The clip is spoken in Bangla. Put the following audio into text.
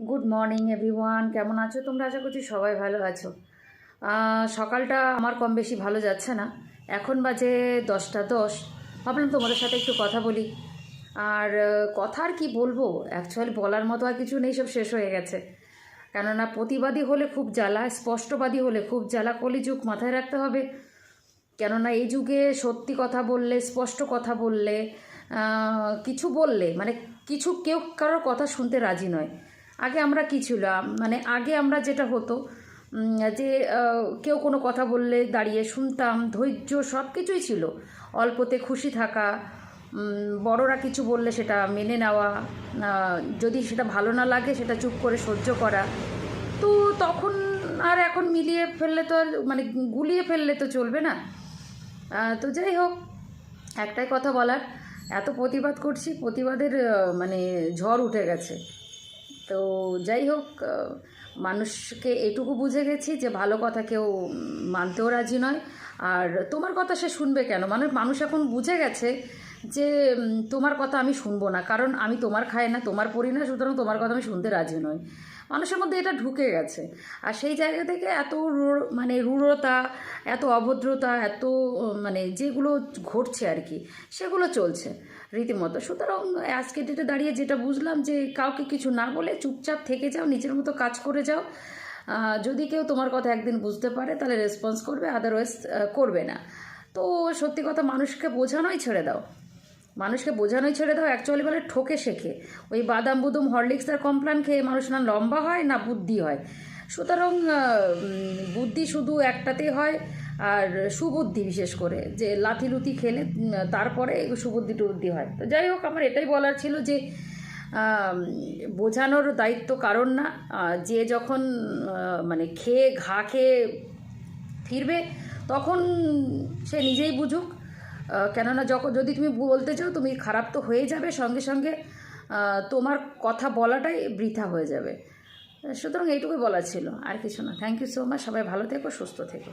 গুড মর্নিং এভরিওয়ান কেমন আছো তোমরা? আশা করছি সবাই ভালো আছো। সকালটা আমার কম বেশি ভালো যাচ্ছে না। এখন বাজে দশটা দশ। ভাবলাম তোমাদের সাথে একটু কথা বলি। আর কথা আর কি বলব? অ্যাকচুয়ালি বলার মতো আর কিছু নেই, সব শেষ হয়ে গেছে। কেননা প্রতিবাদী হলে খুব জ্বালা, স্পষ্টবাদী হলে খুব জ্বালা, কলিযুগ মাথায় রাখতে হবে। কেননা এই যুগে সত্যি কথা বললে, স্পষ্ট কথা বললে কিছু বললে মানে কিছু কেউ কারোর কথা শুনতে রাজি নয়। আগে আমরা কী ছিলাম? মানে আগে আমরা যেটা হতো যে কেউ কোনো কথা বললে দাঁড়িয়ে শুনতাম, ধৈর্য সব কিছুই ছিল। অল্পতে খুশি থাকা বড়রা কিছু বললে সেটা মেনে নেওয়া যদি সেটা ভালো না লাগে সেটা চুপ করে সহ্য করা। তো তখন আর এখন মিলিয়ে ফেললে তো আর মানে গুলিয়ে ফেললে তো চলবে না। তো যাই হোক, একটাই কথা বলার, এত প্রতিবাদ করছি, প্রতিবাদের মানে ঝড় উঠে গেছে। তো যাই হোক মানুষকে এটুকু বুঝে গেছি যে ভালো কথা কেউ মানতেও রাজি নয়। আর তোমার কথা সে শুনবে কেন? মানে মানুষ এখন বুঝে গেছে যে তোমার কথা আমি শুনব না। কারণ আমি তোমার খাই না, তোমার পড়ি না, সুতরাং তোমার কথা আমি শুনতে রাজি নই। মানুষের মধ্যে এটা ঢুকে গেছে। আর সেই জায়গা থেকে এত মানে রূঢ়তা, এত অভদ্রতা, এত মানে যেগুলো ঘটছে আর কি, সেগুলো চলছে রীতিমতো। সুতরাং আজকে ডেটে দাঁড়িয়ে যেটা বুঝলাম যে, কাউকে কিছু না বলে চুপচাপ থেকে যাও, নিজের মতো কাজ করে যাও। যদি কেউ তোমার কথা একদিন বুঝতে পারে, তাহলে রেসপন্স করবে আদারওয়াইজ করবে না। তো সত্যি কথা, মানুষকে বোঝানোই ছেড়ে দাও। মানুষকে বোঝানোই ছেড়ে দাও অ্যাকচুয়ালি বলে ঠকে শেখে। ওই বাদাম, বুদুম, হরলিক্স আর কমপ্লান খেয়ে মানুষ না লম্বা হয় না বুদ্ধি হয়। সুতরাং বুদ্ধি শুধু একটাতেই হয়, আর সুবুদ্ধি বিশেষ করে, যে লাথি লুথি খেলে তারপরে সুবুদ্ধি টুবুদ্ধি হয়। তো যাই হোক, আমার এটাই বলার ছিল যে বোঝানোর দায়িত্ব কারণ না যে যখন মানে খেয়ে, ঘা খেয়ে ফিরবে, তখন সে নিজেই বুঝুক কেননা যখন যদি তুমি বলতে চাও, তুমি খারাপ তো হয়ে যাবে, সঙ্গে সঙ্গে তোমার কথা বলাটাই বৃথা হয়ে যাবে। সুতরাং এইটুকুই বলা ছিল। আর কিছু না। থ্যাংক ইউ সো মাচ সবাই ভালো থেকো, সুস্থ থেকো।